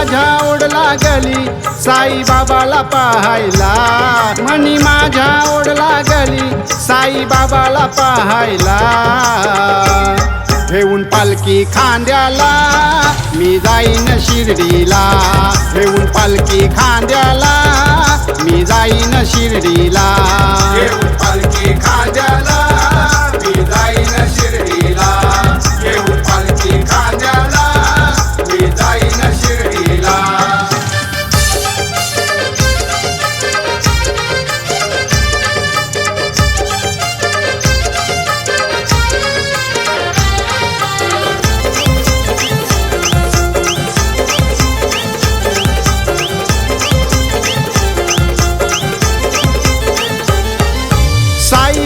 माझ्या ओढ लागली साईबाबाला पाहायला. म्हणी माझ्या ओढ लागली साईबाबाला पाहायला. घेऊन पालखी खांद्याला मी जाईन शिर्डीला. घेऊन पालखी खांद्याला मी जाईन शिर्डीला.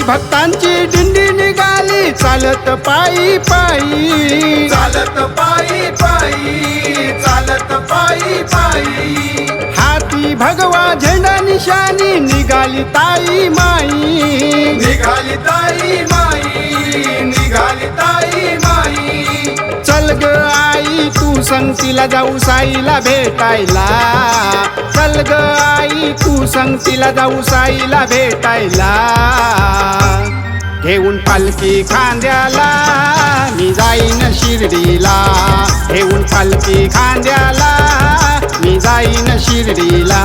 भक्तांची दिंडी निघाली. चालत पायी पायी. चालत पायी पायी चालत पायी पायी. हाती भगवा झेंडा निशाणी निघाली ताई माई. संगतीला जाऊ साईला भेटायला. चल ग आई तू संगतीला जाऊ साईला भेटायला. घेऊन पालखी खांद्याला मी जाईन शिर्डीला. घेऊन पालखी खांद्याला मी जाईन शिर्डीला.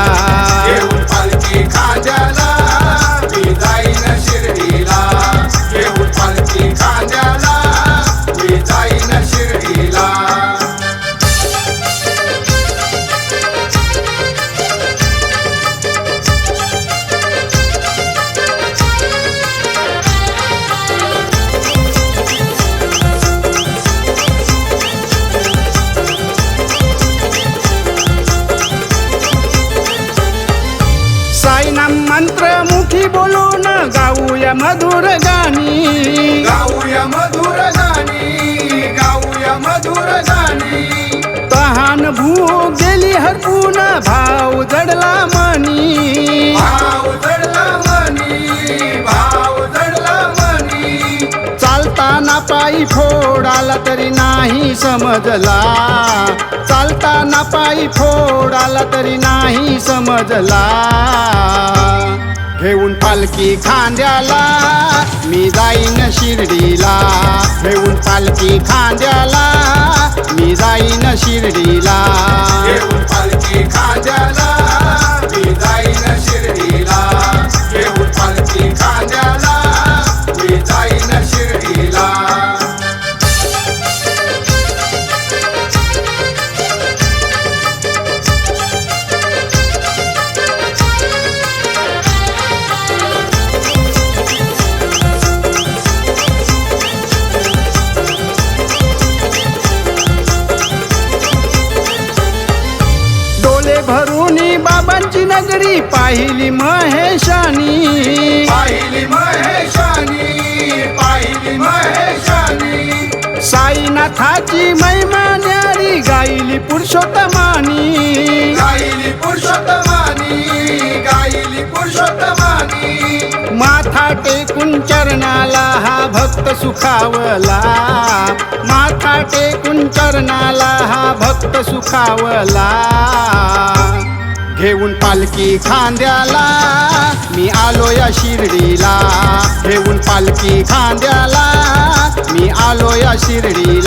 गाऊया मधुर गाणी. गाऊया मधुर गाणी गाऊया मधुर गाणी. तहान भूक गेली हरपून भाव जडला मनी. भाव जडला मनी भाव जडला मनी. चालताना पायी फोड आला तरी नाही समजला. चालताना पायी फोड आला तरी नाही समजला. घेऊन पालखी खांद्याला. मी जाईन शिर्डीला. घेऊन पालखी खांद्याला. मी जाईन शिर्डीला. घेऊन पालखी खांद्याला. बाबांची नगरी पाहिली महेशानी. पाहिली महेशानी पाहिली महेशानी. साईनाथाची महिमा न्यारी गायली पुरुषोत्तमानी. गायली पुरुषोत्तमानी गायली पुरुषोत्तमानी. माथा टेकून चरणाला हा भक्त सुखावला. माथा टेकून चरणाला हा भक्त सुखावला. घेऊन पालखी खांद्याला. मी आलो या शिर्डीला. घेऊन पालखी खांद्याला. मी आलो या शिर्डीला.